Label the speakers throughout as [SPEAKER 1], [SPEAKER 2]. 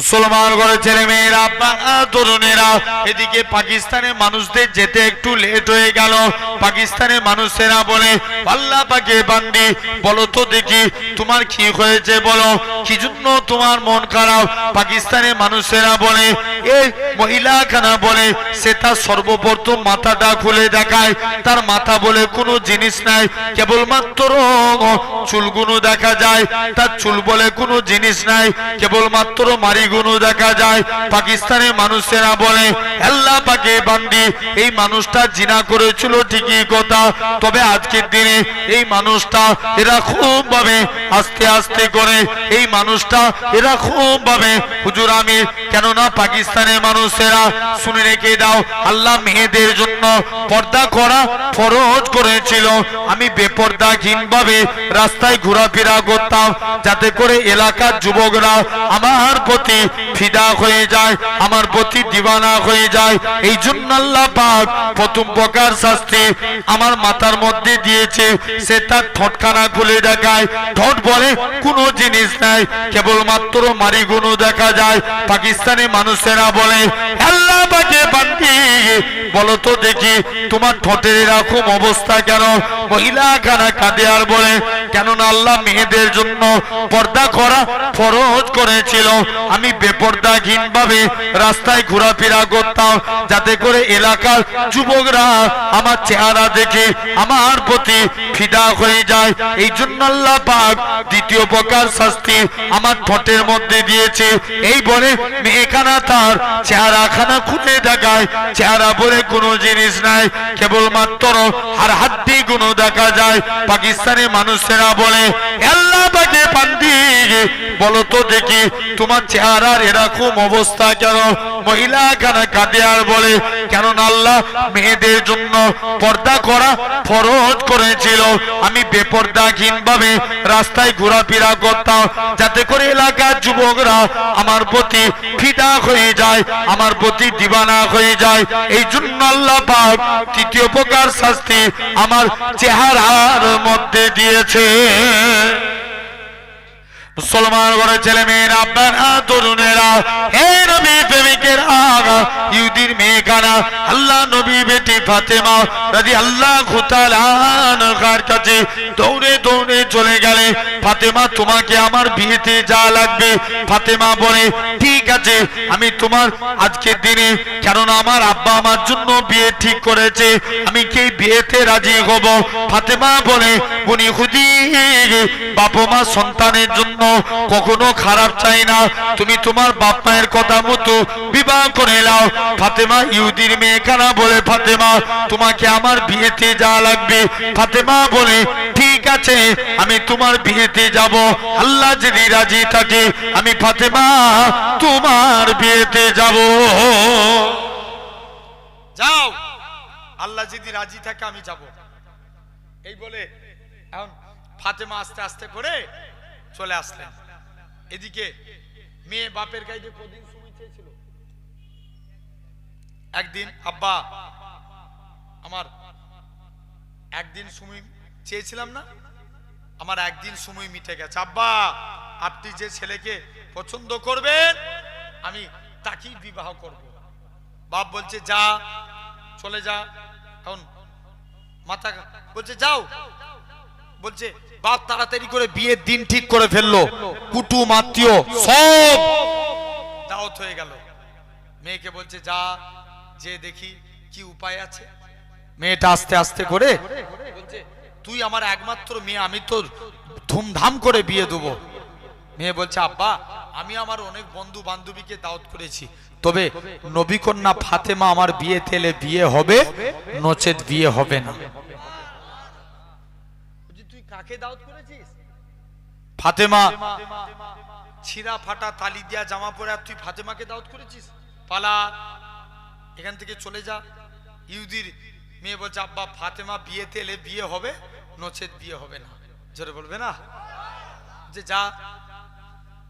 [SPEAKER 1] মুসলমান ঘরে ছেলে মেয়েরা তরুণেরা, এদিকে পাকিস্তানের মানুষদের যেতে একটু লেট হয়ে গেল। পাকিস্তানের মানুষেরা বলে, আল্লাহ পাকে বান্দি, বলো তো দেখি তোমার কি হয়েছে বলো। কি জন্য তোমার মন খারাপ? পাকিস্তানের মানুষেরা বলে এই মহিলা খানা বলে, সে তার সর্বপ্রথম মাথাটা খুলে দেখায়। তার মাথা বলে কোনো জিনিস নাই, কেবলমাত্র চুলগুলো দেখা যায়। তার চুল বলে কোনো জিনিস নাই, কেবলমাত্র মারিগুলো দেখা যায়। পাকিস্তানের মানুষেরা বলে, আল্লাহ পাকে বান্দি, এই মানুষটা জিনা করেছিল ঠিকই কথা। তবে আজকের দিনে এই মানুষটা এরা খুব ভাবে আস্তে আস্তে করে, এই মানুষটা এরা খুব ভাবে। হুজুর আমি কেননা পাকিস্তানের মানুষেরা, শুনে রেখে দাও, আল্লাহ মেয়েদের জন্য পর্দা করা ফরজ করেছিল। আমি বেপর্দাহীন ভাবে রাস্তায় ঘোরাফেরা করতাম, যাতে করে এলাকার যুবকরা আমার প্রতি ফিদা হয়ে যায়, আমার প্রতি দিবানা হয়ে যায়। এই জন্য আল্লাহ পাক প্রথম প্রকার শাস্তি আমার মাথার মধ্যে দিয়েছে। সে তার ঠোঁটখানা খুলে দেখায়। ঠোঁট বলে, কোনো জিনিস নাই, কেবলমাত্র মারিগুনো দেখা যায়। পাকিস্তানি মানুষেরা বলে, আল্লাহ পাকে বান্দি। বলো তো দেখি, তোমার ঠোঁটের এরকম অবস্থা কেন? মহিলা খানা কাঁদে আর বলে, কেননা আল্লাহ মেয়েদের জন্য পর্দা করা ফরজ করেছিল। আমি বেপর্দাহীন ভাবে রাস্তায় ঘোরাফেরা করতাম, যাতে করে এলাকার যুবকরা আমার চেহারা দেখে আমার প্রতি ফিদা হয়ে যায়। এই জন্য আল্লাহ পাক দ্বিতীয় প্রকার শাস্তি আমার ঠোঁটের মধ্যে দিয়েছে। এই বলে মেয়েখানা তার চেহারাখানা খুলে দেখায়। চেহারা বলে কোনো জিনিস নাই, কেবলমাত্র আর হাড্ডি গুলো দেখা যায়। পাকিস্তানি মানুষেরা বলে আল্লাহ পাকে পান্ডি বলো তো দেখি, তোমার চেহারার এরকম অবস্থা কেন? মহিলা কানা কাঁদে আর বলে কেন আল্লাহ মেয়েদের জন্য পর্দা করা ফরজ করেছিল। আমি বেপর্দাহীন ভাবে রাস্তায় ঘোরাফেরা করতাম, যাতে করে এলাকার যুবকরা আমার প্রতি ফিদা হয়ে যায়, আমার প্রতি দিবানা হয়ে যায়। এই জন্য আল্লাহ পাক তৃতীয় প্রকার শাস্তি আমার চেহারার মধ্যে দিয়েছে। মুসলমান ঘরে ছেলে মেয়েরা আপনারা তরুণেরা হে নবী প্রেমিকেরা মেয়েখানা আল্লাহ নবী বেটি ফাতেমা রাজি আল্লাহ খুতালার কাছে দৌড়ে দৌড়ে চলে গেলে, ফাতেমা তোমাকে আমার বিয়েতে যা লাগবে, ফাতেমা বলে, ঠিক আছে, আমি তোমার দিনে, কেননা আমার আব্বা আমার জন্য বিয়ে ঠিক করেছে, আমি কি বিয়েতে রাজি হব? ফাতেমা বলে উনি খুদি, বাপ মা সন্তানের জন্য কখনো খারাপ চাই না, তুমি তোমার বাপ মায়ের কথা মতো বিবাহ করে নাও। ফাতেমা ইহুদির মেয়ে কানা বলে, ফাতেমা, তোমাকে আমার বিয়েতে যা লাগবে, ফাতেমা বলে, ঠিক আছে, আমি তোমার বিয়েতে যাব। আল্লাহ যদি রাজি থাকে, আমি ফাতেমা, তোমার বিয়েতে যাব।
[SPEAKER 2] যাও। আল্লাহ যদি রাজি থাকে, আমি যাব। এই বলে এখন ফাতেমা আস্তে আস্তে করে চলে আসলেন। এদিকে মেয়ে বাপের কাছে কদিন সময় চেয়েছিল একদিন, আব্বা, আমার একদিন সময় চেয়েছিলাম না, আমার একদিন সময় মিটে গেছে। আব্বা, আপনি যে ছেলেকে পছন্দ করবেন, আমি তাকেই বিবাহ করব। বাপ বলছে, যা, চলে যা। এখন মাথা বলছে, যাও। বলছে, বাপ তাড়াতাড়ি করে বিয়ের দিন ঠিক করে ফেলল। কুটুম, আত্মীয়, সব দাওয়াত হয়ে গেল। মেয়েকে বলছে, যা যে দেখি কি উপায় আছে? মেয়েটা আস্তে আস্তে করে তুই আমার একমাত্র মেয়ে আমি তোর ধুমধাম করে বিয়ে দেবো। মেয়ে বলছে আব্বা আমি আমার অনেক বন্ধু বান্ধবীকে দাওয়াত করেছি তবে নবী কন্যা ফাতেমা আমার বিয়ে তেলে বিয়ে হবে নচেত বিয়ে হবে না। তুই কাকে দাওয়াত করেছিস? ফাতেমা ছিঁড়া ফাটা তালি দিয়া জামা পরে আর তুই ফাতেমাকে দাওয়াত করেছিস? পালা এখান থেকে চলে যা। ইহুদির মেয়ে বলছে আব্বা ফাতেমা বিয়েতে এলে বিয়ে হবে নচেত বিয়ে হবে না। জোরে বলবে না? যে যা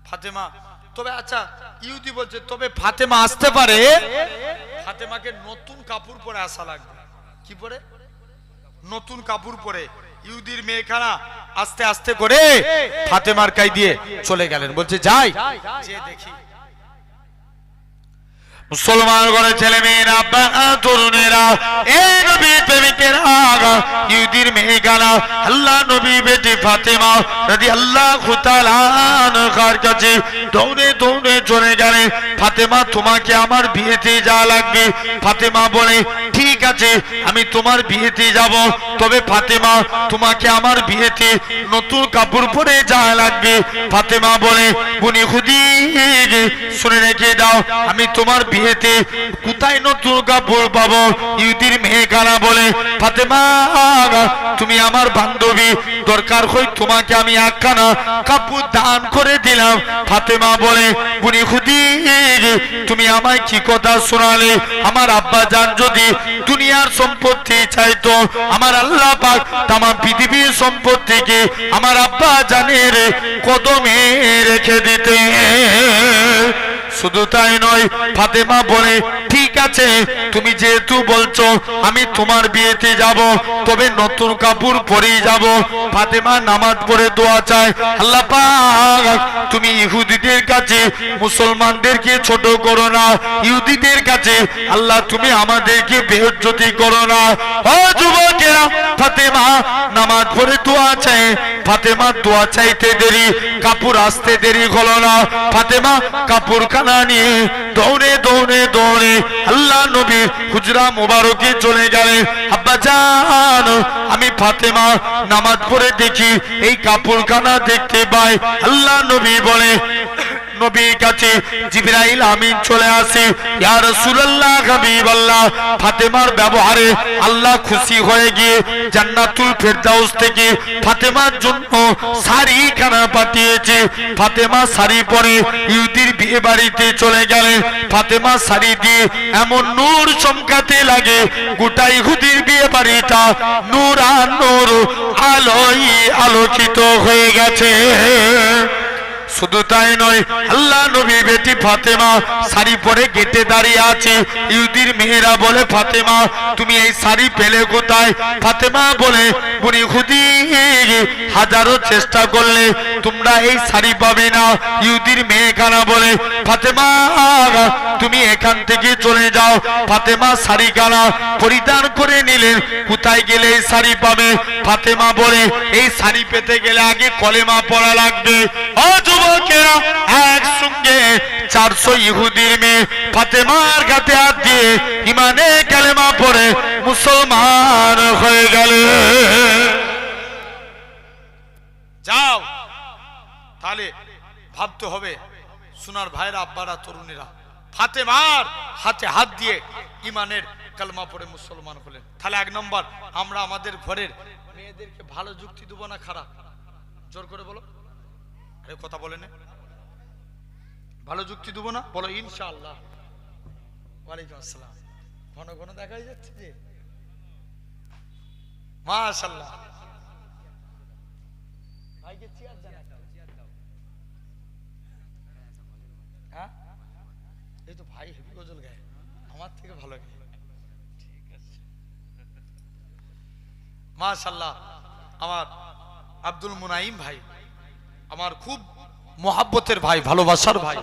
[SPEAKER 2] ফাতেমা। তবে আচ্ছা ইহুদি বলছে তবে ফাতেমা আসতে পারে। ফাতেমাকে নতুন কাপড় পরে আসা লাগবে। কি পরে? নতুন কাপড় পরে। ইহুদির মেয়েখানা আস্তে আস্তে করে ফাতেমার কাই দিয়ে চলে গেলেন। বলছে যাই। যে দেখি
[SPEAKER 1] মুসলমান করে ছেলে মেয়েরা তরুণেরা এই গানা আল্লাহ নবী বেটি ফাতেমা আল্লাহ খুতালার কাছে দৌড়ে দৌড়ে চলে গেলে, ফাতেমা, তোমাকে আমার বিয়েতে যাওয়া লাগবে। ফাতেমা বলে, ঠিক আছে, আমি তোমার বিয়েতে যাব। তবে ফাতেমা, তোমাকে আমার বিয়েতে নতুন কাপড় পরে যা লাগবে। ফাতেমা বলে বুনি খুদি, শুনে রেখে দাও, আমি তোমার বিয়েতে কোথায় নতুন কাপড় পাবো? ইউদির মেয়ে কারা বলে, ফাতেমা, তুমি আমার বান্ধবী, দরকার হই তোমাকে আমি একখানা কাপড় দান করে দিলাম। ফাতেমা বলে, বুনি খুদি তুমি আমায় কি কথা শোনালে? আমার আব্বা জান যদি দুনিয়ার সম্পত্তি চাইতো, আমার আল্লাহ পাক তাম পৃথিবীর সম্পত্তিকে আমার আব্বা জানের কদমে রেখে দিতে শুধু তাই নয়, ফাতেমা বলে, ঠিক আছে, তুমি যেহেতু বলছো, আমি তোমার বিয়েতে যাব, তবে নতুন কাপড় পরেই যাব। ফাতেমা নামাজ পড়ে দোয়া চায়, আল্লাহ পাক, তুমি ইহুদিদের কাছে, মুসলমানদেরকে ছোট করো না, ইহুদিদের কাছে, আল্লাহ তুমি আমাদেরকে বেহজ্জতি করো না। ও যুবকেরা, ফাতেমা নামাজ পড়ে দোয়া চায় ফাতেমা দোয়া চাইতে দেরি, কাপড় আসতে দেরি হলো না। ফাতেমা কাপড় কানা নিয়ে দৌড়ে দৌড়ে দৌড়ে আল্লাহ নবী হুজরা মোবারকে চলে গেলেন। আব্বা যান আমি ফাতেমা নামাজ পড়ে দেখি, এই কাপড় কানা দেখতে পাই। আল্লাহ নবী বলে নবীর কাছে জিবরাইল আমিন চলে আসে। ইয়া রাসূলুল্লাহ, হাবিবাল্লাহ, ফাতেমার ব্যবহারে আল্লাহ খুশি হয়ে গিয়ে জান্নাতুল ফেরদাউস থেকে ফাতেমার জন্য শাড়ি খানা পাঠিয়েছে। ফাতেমা শাড়ি পরে ইহুদির বিয়ে বাড়িতে চলে গেলে ফাতেমা শাড়ি দিয়ে এমন নূর চমকাতে লাগে, গোটা ইহুদির বিয়ে বাড়িটা নূর আর নূর আলোয় আলোকিত হয়ে গেছে। শুধু তাই নয়, আল্লাহ নবী বেটি ফাতেমা শাড়ি পরে গেটে দাঁড়িয়ে আছে। ইহুদির মেয়েরা বলে, ফাতেমা, তুমি এই শাড়ি পেলে কোথায়? ফাতেমা বলে, বুড়ি খুদি, হাজারো চেষ্টা করলে তোমরা এই শাড়ি পাবে না। ইহুদির মেয়ে কানা বলে, ফাতেমা, তুমি এখান থেকে চলে যাও। ফাতেমা শাড়ি কানা পরিধান করে নিলেন, কোথায় গেলে এই শাড়ি পাবে? ফাতেমা বলে, এই শাড়ি পেতে গেলে আগে কলেমা পড়া লাগবে। ও যুবকেরা, একসঙ্গে চারশো ইহুদির মেয়ে ফাতেমার কাছে হাত দিয়ে ইমানে কালেমা পড়ে মুসলমান হয়ে গেল।
[SPEAKER 2] যাও, তাহলে ভাবতে হবে, সোনার ভাইরা, আব্বারা, তরুণীরা, ফাতেমার হাতে হাত দিয়ে ইমানের কালমা পড়ে মুসলমান হলেন। তাহলে এক নম্বর, আমরা আমাদের ঘরের মেয়েদেরকে ভালো যুক্তি দেবো না খারাপ? জোর করে বলো। আরে কথা বলে নে। ভালো যুক্তি দেবো না? বলো ইনশাআল্লাহ। ওয়ালাইকুম আসসালাম। ঘন ঘন দেখাই যাচ্ছে যে। মাশাল্লাহ ভাইকে চেয়ার। হ্যাঁ? এই তো ভাই হেভি গজল গায়। আমার থেকে ভালো গায়। মাশাল্লাহ আমার আব্দুল মুনাইম ভাই, আমার খুব মোহাব্বতের ভাই, ভালোবাসার ভাই।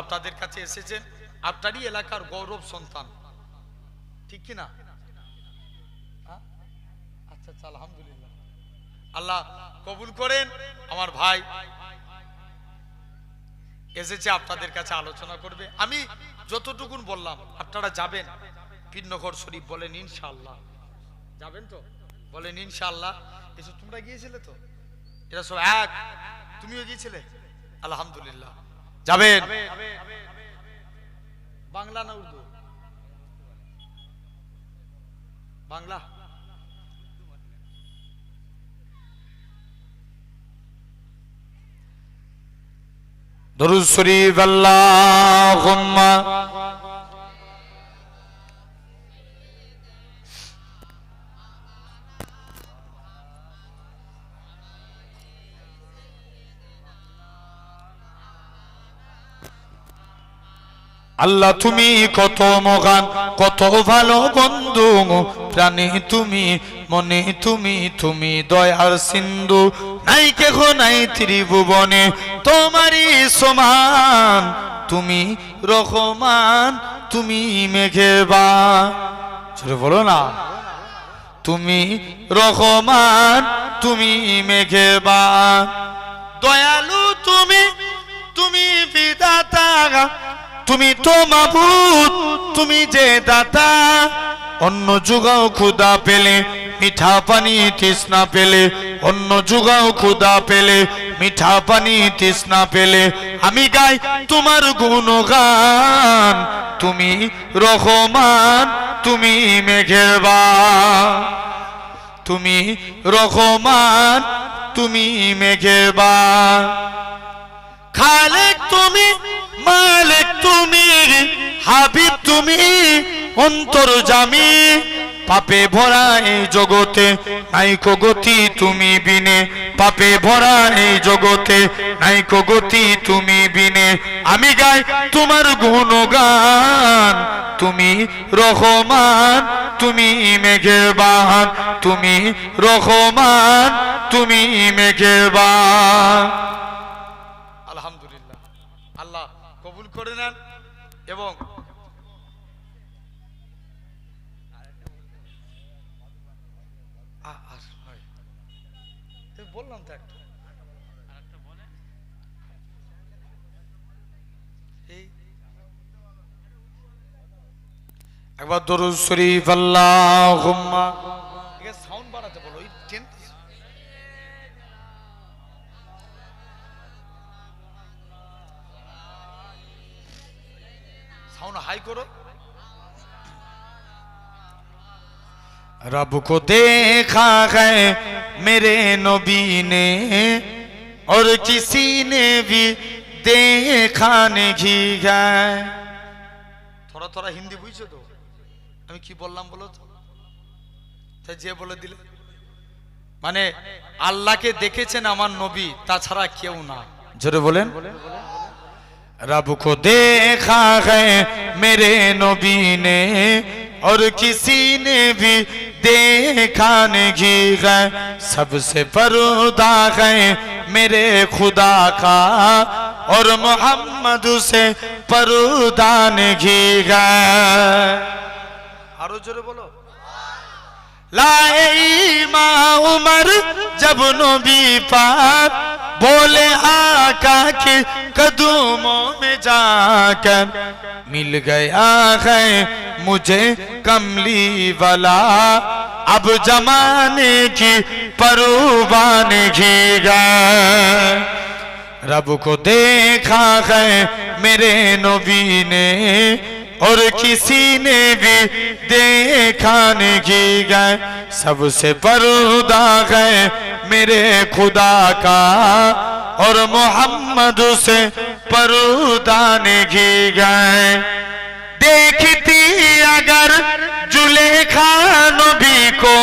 [SPEAKER 2] আপনাদের কাছে এসেছেন, আপনারই এলাকার গৌরব সন্তান। ঠিক কি না? হ্যাঁ? আচ্ছা আচ্ছা আলহামদুলিল্লাহ। আল্লাহ কবুল করেন, আমার ভাই এসেছে আপনাদের কাছে আলোচনা করবে। আমি যতটুকুন বললাম, আপনারা যাবেন পিন্নগর শরীফ বলেন, ইনশাআল্লাহ। যাবেন তো? বলেন ইনশাআল্লাহ। এসব তোমরা গিয়েছিলে তো? এরা সব এক। তুমিও গিয়েছিলে? আলহামদুলিল্লাহ। যাবেন। বাংলা না উর্দু? বাংলা?
[SPEAKER 1] দরুদ শরীফ আল্লাহুম্মা। আল্লাহ তুমি কত মগান, কত ভালো বন্ধু প্রাণী তুমি, মনে তুমি তুমি দয়ার সিন্ধু। নাই কেহ নাই ত্রিভুবনে, তোমারই সমান। তুমি রহমান, তুমি মেঘেবান। ছোট বলো না। তুমি রহমান, তুমি মেঘেবান। দয়ালু তুমি তুমি বিদাতা তুমি তো মাবুদ, তুমি যে দাতা। অন্য যুগাও ক্ষুদা পেলে, মিঠা পানি তৃষ্ণা পেলে। অন্য যুগাও ক্ষুদা পেলে, মিঠা পানি তৃষ্ণা পেলে। আমি গাই তোমার গুণগান, তুমি রহমান, তুমি মেঘের তুমি রহমান, তুমি মেঘেবান খালেক তুমি মালিক তুমি, হাবিব তুমি, অন্তর জামি, পাপে ভরা এই জগতে নাইকো গতি তুমি বিনে, পাপে ভরা এই জগতে নাইকো গতি তুমি বিনে। আমি গাই তোমার গুণগান, তুমি রহমান, তুমি মেঘেবান তুমি রহমান, তুমি মেঘেবান
[SPEAKER 2] করে নেন এবং বললাম তো একটা।
[SPEAKER 1] একবার দরুদ শরীফ আল্লাহুম্মা रब को देखा है मेरे नबी ने और किसी ने भी देखा नहीं है
[SPEAKER 2] থোড়া থোড়া হিন্দি বুঝছো তো আমি কি বললাম বলো তো তা যে বলে দিলে মানে আল্লাহকে দেখেছেন আমার নবী তাছাড়া কেউ না
[SPEAKER 1] জোরে বলেন रब को देखा है मेरे नबी ने और किसी ने भी دیکھانے کی ہے سب سے پردہ ہے میرے خدا کا اور محمد اسے پردہ نگی
[SPEAKER 2] ہے آرو جرے
[SPEAKER 1] بولو۔ لائے ماں عمر جب نبی پاک بولے آقا کے قدموں میں جا کر، مل گیا ہے مجھے کملی والا۔ اب جمانے کی پروبان گھی گا رب کو دیکھا ہے میرے نبی نے اور کسی نے بھی دیکھا نہیں گئے سب سے پردہ گئے میرے خدا کا۔ اور محمد سے پردہ نہیں گئے دیکھتی اگر جلیخا نبی کو،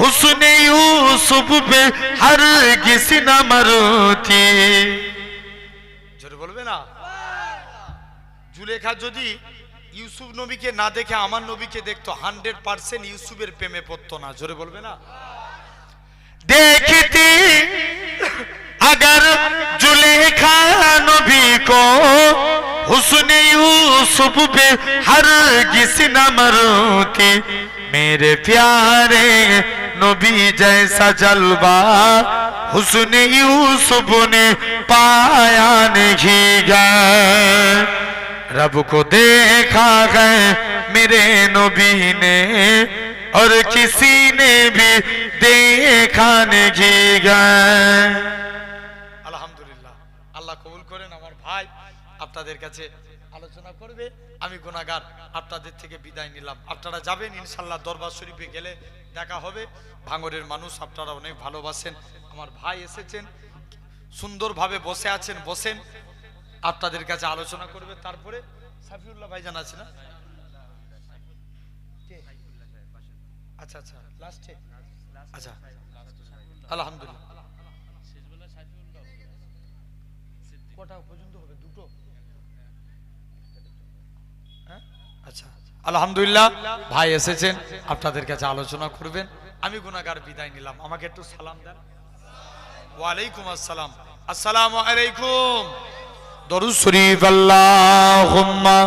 [SPEAKER 1] حسن یوسف پہ ہر
[SPEAKER 2] کسی نہ مرتی۔ جر بولو نا۔ জুলেখা যদি ইউসুফ নবীকে না দেখে আমার নবীকে দেখতো হান্ড্রেড পার্সেন্ট ইউসুফের প্রেমে পড়তো না জোরে বলবে না
[SPEAKER 1] देखती अगर जुलेखा नबी को हुस्न यूसुफ पे हर किसी न मरती मेरे प्यारे नबी जैसा जलवा हुस्न यूसुफ ने पाया नहीं गए रब को देखा है मेरे नबी ने और किसी ने भी देखा नहीं गए
[SPEAKER 2] আলহামদুলিল্লাহ আল্লাহ কবুল করেন আমার ভাই আপনাদের কাছে আলোচনা করবে আমি গুনাগার আপনাদের থেকে বিদায় নিলাম আপনারা যাবেন ইনশাল্লাহ দরবার শরীফে গেলে দেখা হবে ভাঙরের মানুষ আপনারা অনেক ভালোবাসেন আমার ভাই এসেছেন সুন্দরভাবে বসে আছেন বসেন আপনাদের কাছে আলোচনা করবে, তারপরে সাফিউল্লাহ ভাইজান আছে না? আচ্ছা আচ্ছা লাস্টে আচ্ছা আলহামদুলিল্লাহ। পর্যন্ত হবে? দুটো? হ্যাঁ? আচ্ছা আলহামদুলিল্লাহ। ভাই এসেছেন, আপনাদের কাছে আলোচনা করবেন। আমি গুনাগার বিদায় নিলাম। আমাকে একটু সালাম দেন। ওয়ালাইকুম আসসালাম। আসসালামু আলাইকুম।
[SPEAKER 1] দরুদ শরীফ আল্লাহুম্মা।